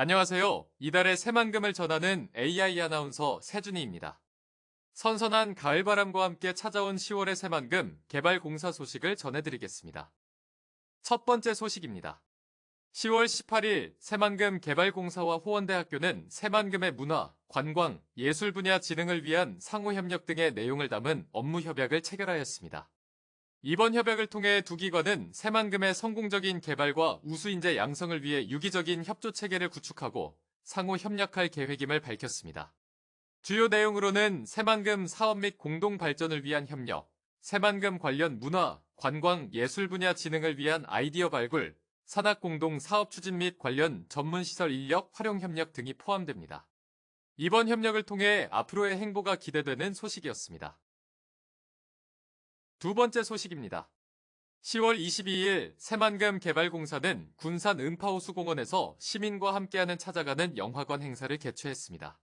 안녕하세요. 이달의 새만금을 전하는 AI 아나운서 세준이입니다. 선선한 가을바람과 함께 찾아온 10월의 새만금 개발 공사 소식을 전해드리겠습니다. 첫 번째 소식입니다. 10월 18일 새만금 개발공사와 호원대학교는 새만금의 문화, 관광, 예술 분야 진흥을 위한 상호협력 등의 내용을 담은 업무 협약을 체결하였습니다. 이번 협약을 통해 두 기관은 새만금의 성공적인 개발과 우수인재 양성을 위해 유기적인 협조 체계를 구축하고 상호 협력할 계획임을 밝혔습니다. 주요 내용으로는 새만금 사업 및 공동 발전을 위한 협력, 새만금 관련 문화, 관광, 예술 분야 진흥을 위한 아이디어 발굴, 산학 공동 사업 추진 및 관련 전문 시설 인력 활용 협력 등이 포함됩니다. 이번 협력을 통해 앞으로의 행보가 기대되는 소식이었습니다. 두 번째 소식입니다. 10월 22일 새만금 개발공사는 군산 음파호수공원에서 시민과 함께하는 찾아가는 영화관 행사를 개최했습니다.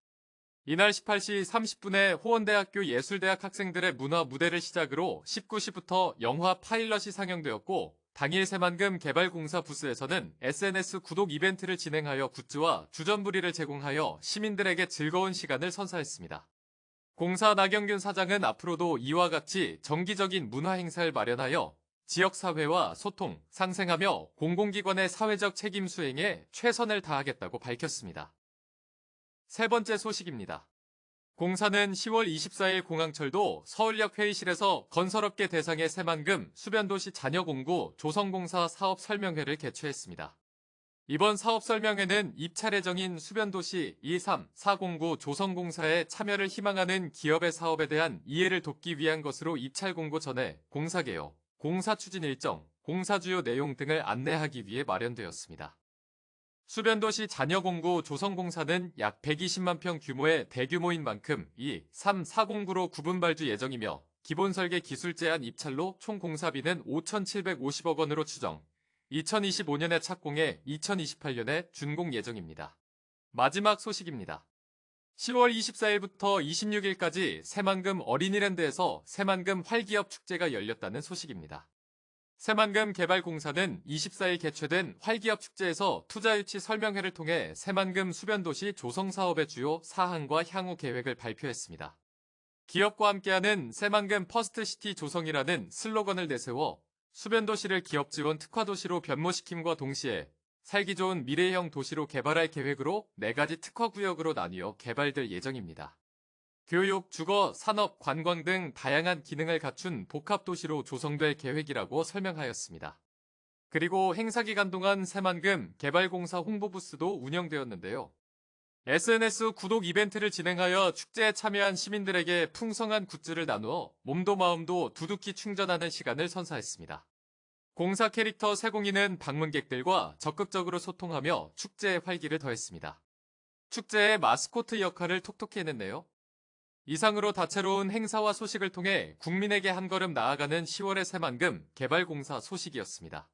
이날 18시 30분에 호원대학교 예술대학 학생들의 문화 무대를 시작으로 19시부터 영화 파일럿이 상영되었고 당일 새만금 개발공사 부스에서는 SNS 구독 이벤트를 진행하여 굿즈와 주전부리를 제공하여 시민들에게 즐거운 시간을 선사했습니다. 공사 나경균 사장은 앞으로도 이와 같이 정기적인 문화 행사를 마련하여 지역사회와 소통, 상생하며 공공기관의 사회적 책임 수행에 최선을 다하겠다고 밝혔습니다. 세 번째 소식입니다. 공사는 10월 24일 공항철도 서울역 회의실에서 건설업계 대상의 새만금 수변도시 잔여공구 조성공사 사업 설명회를 개최했습니다. 이번 사업 설명회는 입찰 예정인 수변도시 2, 3, 4공구 조성공사에 참여를 희망하는 기업의 사업에 대한 이해를 돕기 위한 것으로 입찰 공고 전에 공사 개요, 공사 추진 일정, 공사 주요 내용 등을 안내하기 위해 마련되었습니다. 수변도시 잔여공구 조성공사는 약 120만 평 규모의 대규모인 만큼 2, 3, 4공구로 구분발주 예정이며 기본 설계 기술 제한 입찰로 총 공사비는 5,750억 원으로 추정, 2025년에 착공해 2028년에 준공 예정입니다. 마지막 소식입니다. 10월 24일부터 26일까지 새만금 어린이랜드에서 새만금 활기업 축제가 열렸다는 소식입니다. 새만금 개발공사는 24일 개최된 활기업 축제에서 투자 유치 설명회를 통해 새만금 수변도시 조성 사업의 주요 사항과 향후 계획을 발표했습니다. 기업과 함께하는 새만금 퍼스트시티 조성이라는 슬로건을 내세워 수변도시를 기업 지원 특화도시로 변모시킴과 동시에 살기 좋은 미래형 도시로 개발할 계획으로 4가지 특화구역으로 나뉘어 개발될 예정입니다. 교육, 주거, 산업, 관광 등 다양한 기능을 갖춘 복합도시로 조성될 계획이라고 설명하였습니다. 그리고 행사 기간 동안 새만금 개발공사 홍보부스도 운영되었는데요. SNS 구독 이벤트를 진행하여 축제에 참여한 시민들에게 풍성한 굿즈를 나누어 몸도 마음도 두둑히 충전하는 시간을 선사했습니다. 공사 캐릭터 세공이는 방문객들과 적극적으로 소통하며 축제의 활기를 더했습니다. 축제의 마스코트 역할을 톡톡히 해냈네요. 이상으로 다채로운 행사와 소식을 통해 국민에게 한 걸음 나아가는 10월의 새만금 개발공사 소식이었습니다.